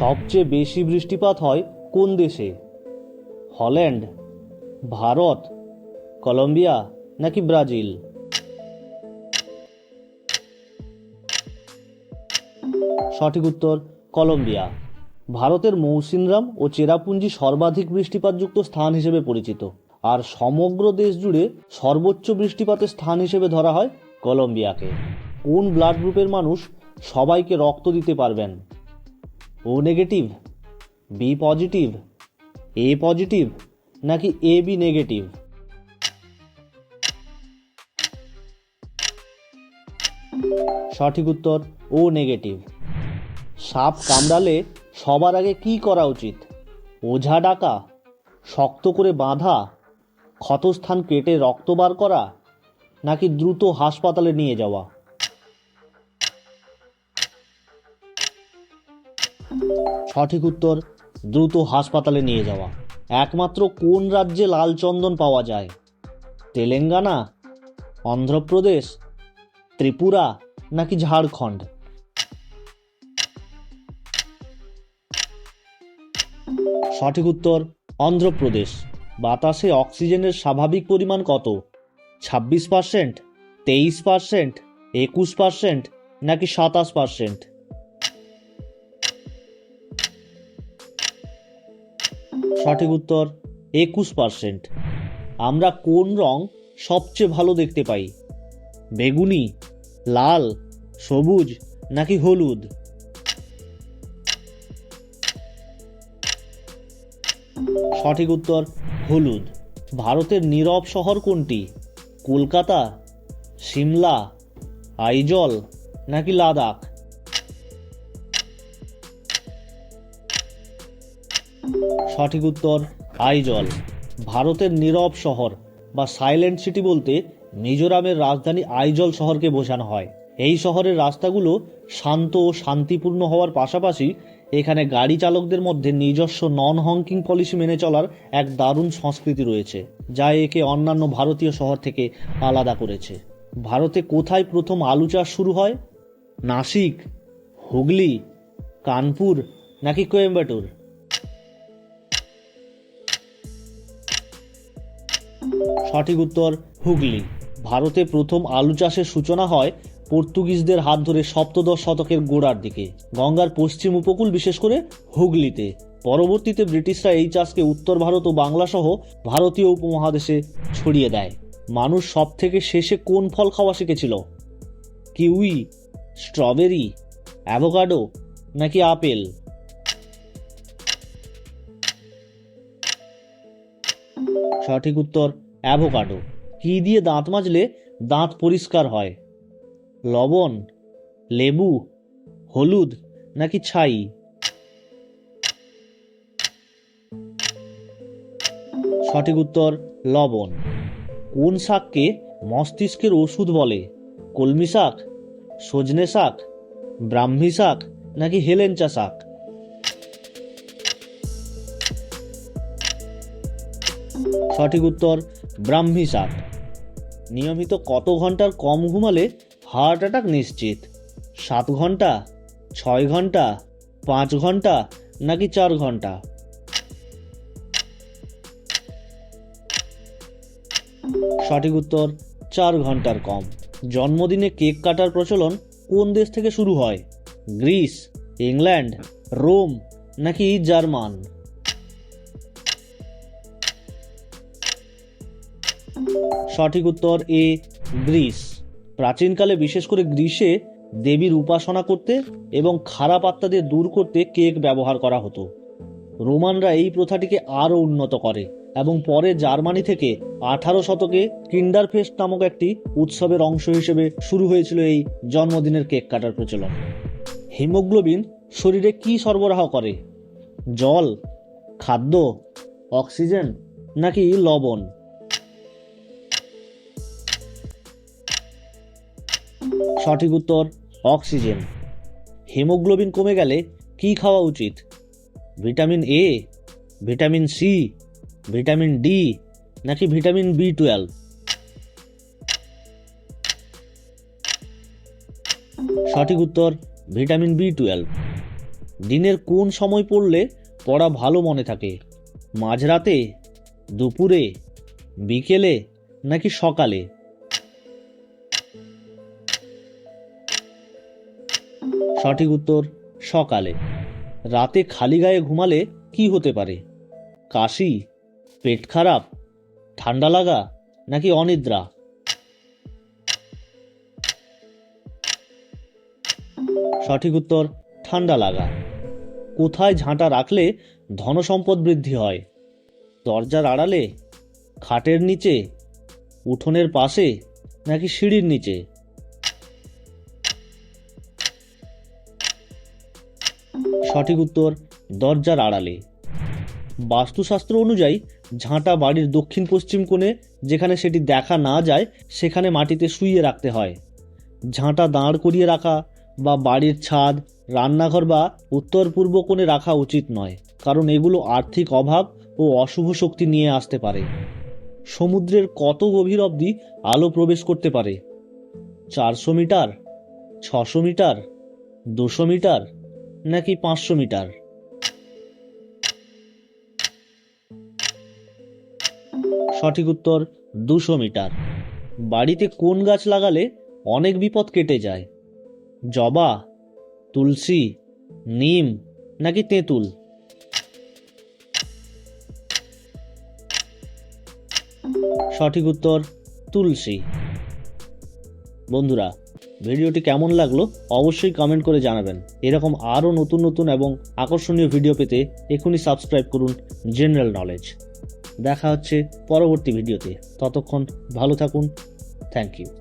সবচেয়ে বেশি বৃষ্টিপাত হয় কোন দেশে? হল্যান্ড, ভারত, কলম্বিয়া নাকি ব্রাজিল? সঠিক উত্তর, কলম্বিয়া। ভারতের মৌসিনরাম ও চেরাপুঞ্জি সর্বাধিক বৃষ্টিপাতযুক্ত স্থান হিসেবে পরিচিত। আর সমগ্র দেশ জুড়ে সর্বোচ্চ বৃষ্টিপাতের স্থান হিসেবে ধরা হয় কলম্বিয়াকে। কোন ব্লাড গ্রুপের মানুষ সবাইকে রক্ত দিতে পারবেন? O negative B positive A positive নাকি এ বি নেগেটিভ সঠিক উত্তর ও নেগেটিভ সাপ কামড়ালে সবার আগে কি করা উচিত? ওঝা ডাকা, শক্ত করে বাঁধা, ক্ষতস্থান কেটে রক্ত বার করা, নাকি দ্রুত হাসপাতালে নিয়ে যাওয়া? সঠিক উত্তর, দ্রুত হাসপাতালে নিয়ে যাওয়া। একমাত্র কোন রাজ্যে লাল চন্দন পাওয়া যায়? তেলেঙ্গানা, অন্ধ্রপ্রদেশ, ত্রিপুরা নাকি ঝাড়খণ্ড? সঠিক উত্তর, অন্ধ্রপ্রদেশ। বাতাসে অক্সিজেনের স্বাভাবিক পরিমাণ কত? ছাব্বিশ পার্সেন্ট, তেইশ পার্সেন্ট, একুশ পার্সেন্ট নাকি সাতাশ পার্সেন্ট? সঠিক উত্তর, একুশ পার্সেন্ট। আমরা কোন রং সবচেয়ে ভালো দেখতে পাই? বেগুনি, লাল, সবুজ নাকি হলুদ? সঠিক উত্তর, হলুদ। ভারতের নীরব শহর কোনটি? কলকাতা, সিমলা, আইজল নাকি লাদাখ? সঠিক উত্তর আইজল ভারতের নীরব শহর বা সাইলেন্ট সিটি বলতে মিজোরামের রাজধানী আইজল শহরকে বোঝানো হয়। এই শহরের রাস্তাগুলো শান্ত ও শান্তিপূর্ণ হওয়ার পাশাপাশি এখানে গাড়ি চালকদের মধ্যে নিজস্ব নন হংকিং পলিসি মেনে চলার এক দারুণ সংস্কৃতি রয়েছে, যা একে অন্যান্য ভারতীয় শহর থেকে আলাদা করেছে। ভারতে কোথায় প্রথম আলু চাষ শুরু হয়? নাসিক, হুগলি, কানপুর নাকি কোয়েম্বাটুর? সঠিক উত্তর, হুগলি। ভারতে প্রথম আলু চাষের সূচনা হয় পর্তুগিজদের হাত ধরে সপ্তদশ শতকের গোড়ার দিকে। গঙ্গার পশ্চিম উপকূল, বিশেষ করে হুগলিতে। পরবর্তীতে ব্রিটিশরা এই চাষকে উত্তর ভারত ও বাংলা সহ ভারতীয় উপমহাদেশে ছড়িয়ে দেয়। মানুষ সব থেকে শেষে কোন ফল খাওয়া শিখেছিল? কিউই, স্ট্রবেরি, অ্যাভোকাডো নাকি আপেল? সঠিক উত্তর অ্যাভোকাডো। কি দিয়ে দাঁত মাজলে দাঁত পরিষ্কার হয়? লবণ, লেবু, হলুদ নাকি ছাই? সঠিক উত্তর, লবণ। কোন শাককে মস্তিষ্কের ওষুধ বলে? কলমি শাক, সজনে শাক, ব্রাহ্মী শাক নাকি হেলেঞ্চা শাক? সঠিক উত্তর ব্রাহ্মী শাক নিয়মিত কত ঘণ্টার কম ঘুমালে হার্ট অ্যাটাক নিশ্চিত? সাত ঘণ্টা, ছয় ঘণ্টা, পাঁচ ঘণ্টা, নাকি চার ঘণ্টা? সঠিক উত্তর, চার ঘণ্টার কম। জন্মদিনে কেক কাটার প্রচলন কোন দেশ থেকে শুরু হয়? গ্রিস, ইংল্যান্ড, রোম, নাকি জার্মান? সঠিক উত্তর এ, গ্রিস। প্রাচীনকালে বিশেষ করে গ্রীসে দেবীর উপাসনা করতে এবং খারাপ আত্মাদের দূর করতে কেক ব্যবহার করা হতো। রোমানরা এই প্রথাটিকে আরও উন্নত করে এবং পরে জার্মানি থেকে আঠারো শতকে কিন্ডার ফেস্ট নামক একটি উৎসবের অংশ হিসেবে শুরু হয়েছিল এই জন্মদিনের কেক কাটার প্রচলন। হিমোগ্লোবিন শরীরে কি সরবরাহ করে? জল, খাদ্য, অক্সিজেন নাকি লবণ? সঠিক উত্তর, অক্সিজেন। হিমোগ্লোবিন কমে গেলে কি খাওয়া উচিত? Vitamin A vitamin C vitamin D নাকি ভিটামিন বি টুয়েলভ সঠিক উত্তর, ভিটামিন বি টুয়েলভ দিনের কোন সময় পড়লে পড়া ভালো মনে থাকে? মাঝরাতে, দুপুরে, বিকেলে, নাকি সকালে? সঠিক উত্তর, সকালে। রাতে খালি গায়ে ঘুমালে কি হতে পারে? কাশি, পেট খারাপ, ঠান্ডা লাগা, নাকি অনিদ্রা? সঠিক উত্তর, ঠান্ডা লাগা। কোথায় ঝাঁটা রাখলে ধনসম্পদ বৃদ্ধি হয়? দরজার আড়ালে, খাটের নিচে, উঠোনের পাশে, নাকি সিঁড়ির নিচে? সঠিক উত্তর, দরজার আড়ালে। বাস্তুশাস্ত্র অনুযায়ী, ঝাঁটা বাড়ির দক্ষিণ পশ্চিম কোণে, যেখানে সেটি দেখা না যায়, সেখানে মাটিতে শুইয়ে রাখতে হয়। ঝাঁটা দাঁড় করিয়ে রাখা বা বাড়ির ছাদ, রান্নাঘর বা উত্তর পূর্ব কোণে রাখা উচিত নয়, কারণ এগুলো আর্থিক অভাব ও অশুভ শক্তি নিয়ে আসতে পারে। সমুদ্রের কত গভীর অবধি আলো প্রবেশ করতে পারে? চারশো মিটার, ছশো মিটার, দুশো মিটার নাকি পাঁচশো মিটার? সঠিক উত্তর, দুশো মিটার। বাড়িতে কোন গাছ লাগালে অনেক বিপদ কেটে যায়? জবা, তুলসী, নিম নাকি তেঁতুল? সঠিক উত্তর, তুলসী। বন্ধুরা ভিডিওটি কেমন লাগল অবশ্যই কমেন্ট করে জানাবেন। এরকম আরও নতুন নতুন এবং আকর্ষণীয় ভিডিও পেতে এখনই সাবস্ক্রাইব করুন জেনারেল নলেজ দেখা হচ্ছে পরবর্তী ভিডিওতে ততক্ষণ ভালো থাকুন। Thank you